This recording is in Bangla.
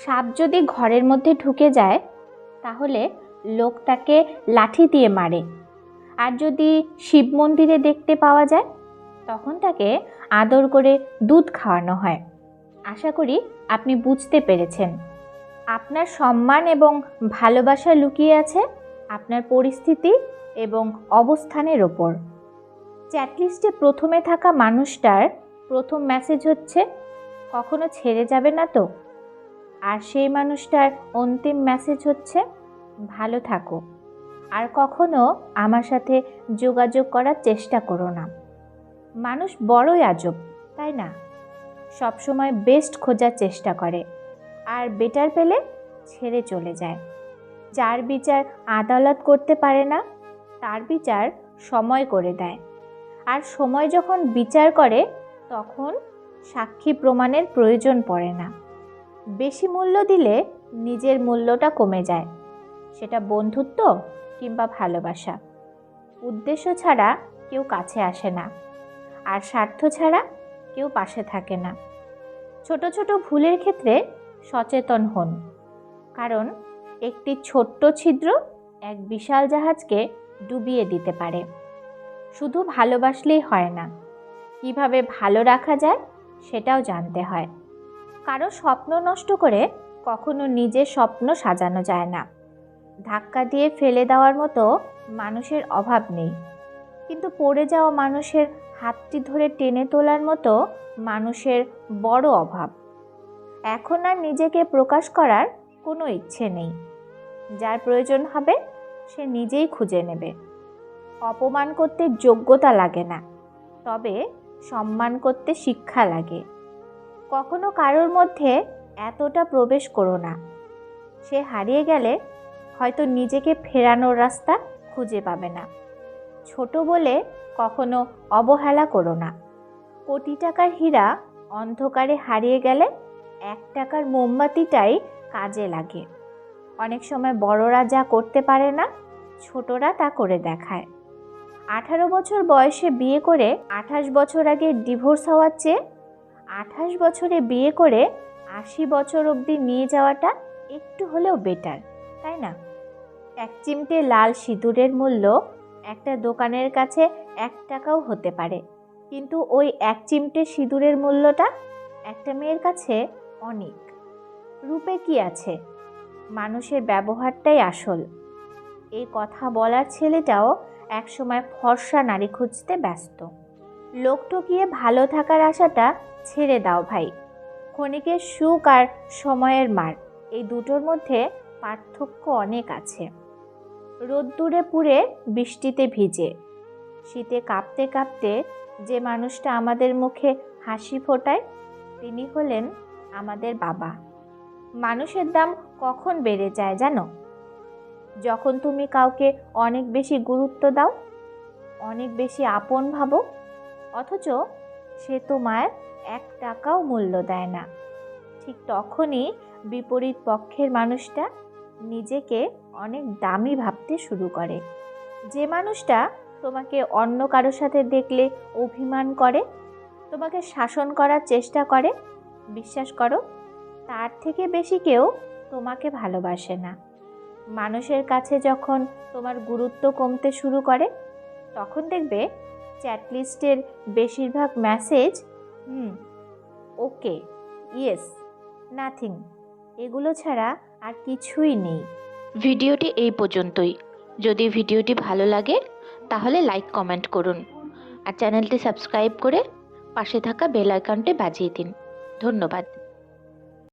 সাপ যদি ঘরের মধ্যে ঢুকে যায়, তাহলে লোক তাকে লাঠি দিয়ে মারে। আর যদি শিব মন্দিরে দেখতে পাওয়া যায়, তখন তাকে আদর করে দুধ খাওয়ানো হয়। আশা করি আপনি বুঝতে পেরেছেন। আপনার সম্মান এবং ভালোবাসা লুকিয়ে আছে আপনার পরিস্থিতি এবং অবস্থানের ওপর। চ্যাটলিস্টে প্রথমে থাকা মানুষটার প্রথম মেসেজ হচ্ছে, কখনো ছেড়ে যাবে না তো? আর সেই মানুষটার অন্তিম মেসেজ হচ্ছে, ভালো থাকো। আর কখনো আমার সাথে যোগাযোগ করার চেষ্টা করো না। মানুষ বড়ই আজব, তাই না? সবসময় বেস্ট খোঁজার চেষ্টা করে। আর বেটার পেলে ছেড়ে চলে যায়। যার বিচার আদালত করতে পারে না, তার বিচার সময় করে দেয়। আর সময় যখন বিচার করে, তখন সাক্ষী প্রমাণের প্রয়োজন পড়ে না। বেশি মূল্য দিলে নিজের মূল্যটা কমে যায়। সেটা বন্ধুত্ব কিংবা ভালোবাসা। উদ্দেশ্য ছাড়া কেউ কাছে আসে না। আর স্বার্থ ছাড়া কেউ পাশে থাকে না। ছোট ছোট ভুলের ক্ষেত্রে সচেতন হন। কারণ একটি ছোট্ট ছিদ্র এক বিশাল জাহাজকে ডুবিয়ে দিতে পারে। শুধু ভালোবাসলেই হয় না। কীভাবে ভালো রাখা যায় সেটাও জানতে হয়। কারও স্বপ্ন নষ্ট করে কখনো নিজের স্বপ্ন সাজানো যায় না। ধাক্কা দিয়ে ফেলে দেওয়ার মতো মানুষের অভাব নেই। কিন্তু পড়ে যাওয়া মানুষের হাতটি ধরে টেনে তোলার মতো মানুষের বড় অভাব। এখন আর নিজেকে প্রকাশ করার কোনো ইচ্ছে নেই। যার প্রয়োজন হবে, সে নিজেই খুঁজে নেবে। অপমান করতে যোগ্যতা লাগে না, তবে সম্মান করতে শিক্ষা লাগে। কখনো কারোর মধ্যে এতটা প্রবেশ করো না। সে হারিয়ে গেলে হয়তো নিজেকে ফেরানোর রাস্তা খুঁজে পাবে না। ছোট বলে কখনো অবহেলা করো না। কোটি টাকার হীরা অন্ধকারে হারিয়ে গেলে এক টাকার মোমবাতিটাই কাজে লাগে। অনেক সময় বড়রা যা করতে পারে না, ছোটরা তা করে দেখায়। আঠারো বছর বয়সে বিয়ে করে আঠাশ বছর আগে ডিভোর্স হওয়ার চেয়ে আঠাশ বছরে বিয়ে করে আশি বছর অবধি নিয়ে যাওয়াটা একটু হলেও বেটার তাই না? এক চিমটে লাল সিঁদুরের মূল্য একটা দোকানের কাছে এক টাকাও হতে পারে। কিন্তু ওই এক চিমটে সিঁদুরের মূল্যটা একটা মেয়ের কাছে অনেক। রূপে কি আছে? মানুষের ব্যবহারটাই আসল। এই কথা বলার ছেলেটাও একসময় ফর্সা নারী খুঁজতে ব্যস্ত। লোক ঠকিয়ে ভালো থাকার আশাটা ছেড়ে দাও ভাই। ক্ষণিকের সুখ আর সময়ের মার, এই দুটোর মধ্যে পার্থক্য অনেক আছে। রোদ্দুরে পুড়ে বৃষ্টিতে ভিজে। শীতে কাঁপতে কাঁপতে যে মানুষটা আমাদের মুখে হাসি ফোটায়, তিনি হলেন আমাদের বাবা। মানুষের দাম কখন বেড়ে যায় জানো? যখন তুমি কাউকে অনেক বেশি গুরুত্ব দাও, অনেক বেশি আপন ভাবো অথচ সে তোমার এক টাকাও মূল্য দেয় না। ঠিক তখনই বিপরীত পক্ষের মানুষটা নিজেকে অনেক দামি ভাবতে শুরু করে। যে মানুষটা তোমাকে অন্য কারোর সাথে দেখলে অভিমান করে, তোমাকে শাসন করার চেষ্টা করে, বিশ্বাস করো, তার থেকে বেশি কেউ তোমাকে ভালোবাসে না। মানুষের কাছে যখন তোমার গুরুত্ব কমতে শুরু করে, তখন দেখবে চ্যাটলিস্টের বেশিরভাগ message? Hmm, okay, yes, nothing, এগুলো ছাড়া আর কিছুই নেই। ভিডিওটি এই পর্যন্তই। যদি ভিডিওটি ভালো লাগে, তাহলে লাইক, কমেন্ট করুন। আর চ্যানেলটি সাবস্ক্রাইব করে পাশে থাকা বেল আইকনটি বাজিয়ে দিন। ধন্যবাদ।